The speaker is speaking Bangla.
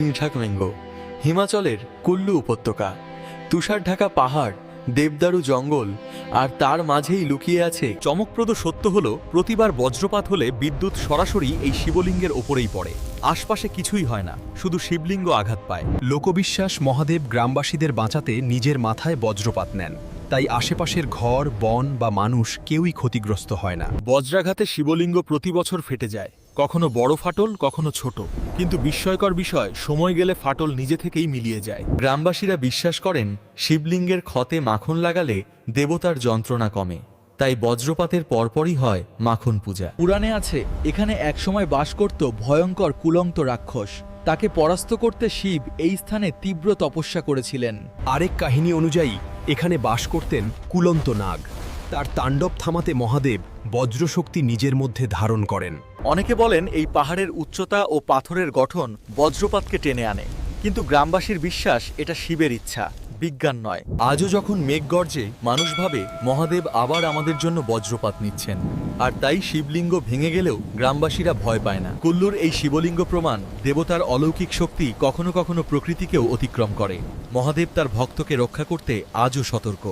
ঠাকমেঙ্গ হিমাচলের কুল্লু উপত্যকা, তুষার ঢাকা পাহাড়, দেবদারু জঙ্গল আর তার মাঝেই লুকিয়ে আছে চমকপ্রদ সত্য হল, প্রতিবার বজ্রপাত হলে বিদ্যুৎ সরাসরি এই শিবলিঙ্গের ওপরেই পড়ে। আশপাশে কিছুই হয় না, শুধু শিবলিঙ্গ আঘাত পায়। লোকবিশ্বাস মহাদেব গ্রামবাসীদের বাঁচাতে নিজের মাথায় বজ্রপাত নেন। তাই আশেপাশের ঘর, বন বা মানুষ কেউই ক্ষতিগ্রস্ত হয় না। বজ্রাঘাতে শিবলিঙ্গ প্রতি বছর ফেটে যায়। কখনো বড় ফাটল, কখনো ছোট। কিন্তু বিস্ময়কর বিষয়, সময় গেলে ফাটল নিজে থেকেই মিলিয়ে যায়। গ্রামবাসীরা বিশ্বাস করেন, শিবলিঙ্গের ক্ষতে মাখন লাগালে দেবতার যন্ত্রণা কমে। তাই বজ্রপাতের পরপরই হয় মাখন পূজা। পুরাণে আছে, এখানে একসময় বাস করত ভয়ঙ্কর কুলন্ত রাক্ষস। তাকে পরাস্ত করতে শিব এই স্থানে তীব্র তপস্যা করেছিলেন। আরেক কাহিনী অনুযায়ী, এখানে বাস করতেন কুলন্ত নাগ। তার তাণ্ডব থামাতে মহাদেব বজ্রশক্তি নিজের মধ্যে ধারণ করেন। অনেকে বলেন এই পাহাড়ের উচ্চতা ও পাথরের গঠন বজ্রপাতকে টেনে আনে কিন্তু গ্রামবাসীর বিশ্বাস এটা শিবের ইচ্ছা বিজ্ঞান নয়। আজও যখন মেঘ গর্জে মানুষ ভাবে মহাদেব আবার আমাদের জন্য বজ্রপাত নিচ্ছেন। আর তাই শিবলিঙ্গ ভেঙে গেলেও গ্রামবাসীরা ভয় পায় না। কুল্লুর এই শিবলিঙ্গ প্রমাণ দেবতার অলৌকিক শক্তি কখনো কখনো প্রকৃতিকেও অতিক্রম করে। মহাদেব তার ভক্তকে রক্ষা করতে আজও সতর্ক।